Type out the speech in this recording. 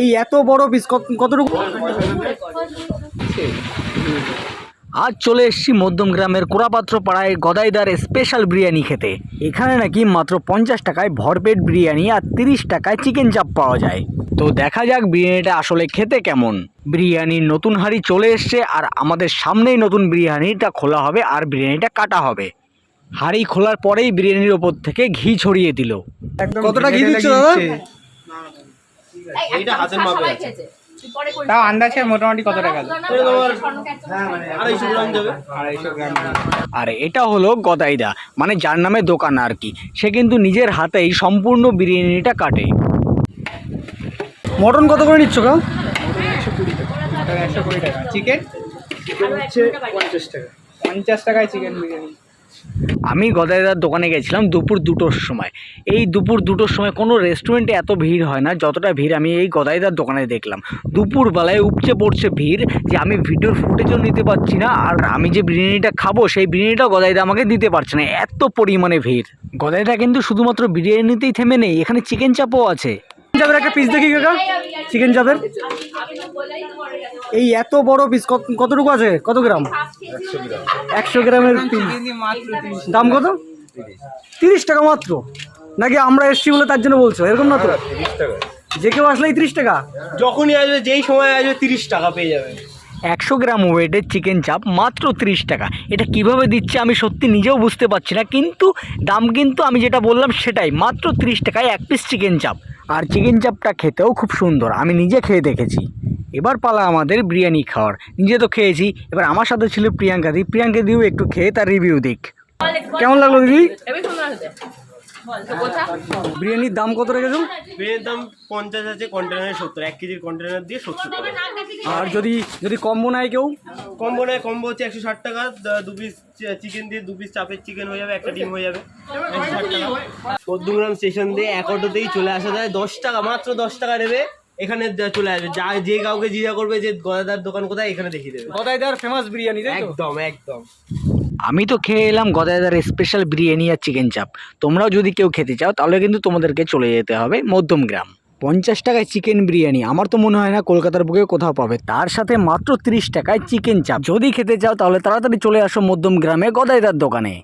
এই এত বড় পিস কতটুকু? আজ চলে এসেছি মধ্যম গ্রামের কোরাপাত্র পাড়ায় গদাইদার স্পেশাল বিরিয়ানি খেতে। এখানে নাকি মাত্র পঞ্চাশ টাকায় ভরপেট বিরিয়ানি আর তিরিশ টাকায় চিকেন চাপ পাওয়া যায়। তো দেখা যাক বিরিয়ানিটা আসলে খেতে কেমন। বিরিয়ানির নতুন হাঁড়ি চলে এসছে আর আমাদের সামনেই নতুন বিরিয়ানিটা খোলা হবে আর বিরিয়ানিটা কাটা হবে। হাঁড়ি খোলার পরেই বিরিয়ানির ওপর থেকে ঘি ছড়িয়ে দিল। কতটা ঘি দিচ্ছ দাদা? এইটা হাতের মাপে আছে। তাও আন্দাজে মোটামুটি কত টাকা আড়াইশো গ্রাম যাবে আড়াইশো গ্রাম আর এটা হলো গদাইদা মানে যার নামে দোকান আর কি। সে কিন্তু নিজের হাতেই সম্পূর্ণ বিরিয়ানিটা কাটে। মটন কত করে নিচ্ছ গা? একশো কুড়ি টাকা। চিকেন পঞ্চাশ টাকা। পঞ্চাশ টাকায় চিকেন বিরিয়ানি। আমি গদাইদার দোকানে গেছিলাম দুপুর দুটোর সময়। এই দুপুর দুটোর সময় কোনো রেস্টুরেন্টে এত ভিড় হয় না, যতটা ভিড় আমি এই গদাইদার দোকানে দেখলাম। দুপুরবেলায় উপচে পড়ছে ভিড় যে আমি ভিডিওর ফুটেজও নিতে পারছি না, আর আমি যে বিরিয়ানিটা খাব, সেই বিরিয়ানিটাও গদাইদা আমাকে দিতে পারছে না। এত পরিমাণে ভিড়। গদাইদা কিন্তু শুধুমাত্র বিরিয়ানিতেই থেমে নেই, এখানে চিকেন চাপও আছে। চাপের একটা পিস দেখি কাকা। চিকেন চাপের এই এত বড় পিস কতটুকু আছে? কত গ্রাম? একশো গ্রামের পিস দাম কত? তিরিশ টাকা মাত্র। নাকি আমরা এসছি বলে তার জন্য বলছো? এরকম না তো? যে কেউ আসলেই তিরিশ টাকা? যখনই আসবে যেই সময় আসবে তিরিশ টাকা পেয়ে যাবে। একশো গ্রাম ওয়েটের চিকেন চাপ মাত্র তিরিশ টাকা। এটা কীভাবে দিচ্ছে আমি সত্যি নিজেও বুঝতে পারছি না কিন্তু দাম কিন্তু আমি যেটা বললাম সেটাই মাত্র তিরিশ টাকায় এক পিস চিকেন চাপ আর চিকেন চাপটা খেতেও খুব সুন্দর আমি নিজে খেয়ে দেখেছি। এবার পালা আমাদের বিরিয়ানি খাওয়ার। নিজে তো খেয়েছি এবার আমার সাথে ছিল প্রিয়াঙ্কা দি। প্রিয়াঙ্কা দিও একটু খেয়ে তার রিভিউ দিক। কেমন লাগল দিদি? বিরিয়ানির দাম কত রেখেছো? বিরিয়ানির দাম পঞ্চাশ আছে কন্টেনারে সত্তর এক কেজির কন্টেনার দিয়ে সত্তর টাকা। আর যদি যদি কম্বো নেয় কেউ? কম্বো নেয় কম্বো হচ্ছে একশো ষাট টাকা দ- দু পিস চিকেন দিয়ে দু পিস চাপের চিকেন হয়ে যাবে একটা ডিম হয়ে যাবে একশো ষাট টাকা। পদ্মগ্রাম স্টেশন দিয়ে এক অটোতেই চলে আসা যায় দশ টাকা মাত্র দশ টাকা নেবে এখানে চলে আসবে। যা যে কাউকে জিজ্ঞাসা করবে যে গদাদার দোকান কোথায় এখানে দেখিয়ে দেবে। গদাইদার ফেমাস বিরিয়ানি একদম একদম। আমি তো খেয়ে এলাম গদাইদার স্পেশাল বিরিয়ানি আর চিকেন চাপ তোমরাও যদি কেউ খেতে চাও, তাহলে কিন্তু তোমাদেরকে চলে যেতে হবে মধ্যমগ্রাম পঞ্চাশ টাকায় চিকেন বিরিয়ানি, আমার তো মনে হয় না কলকাতার বুকে কোথাও পাবে। তার সাথে মাত্র তিরিশ টাকায় চিকেন চাপ যদি খেতে চাও, তাহলে তাড়াতাড়ি চলে আসো মধ্যম গ্রামে গদাইদার দোকানে।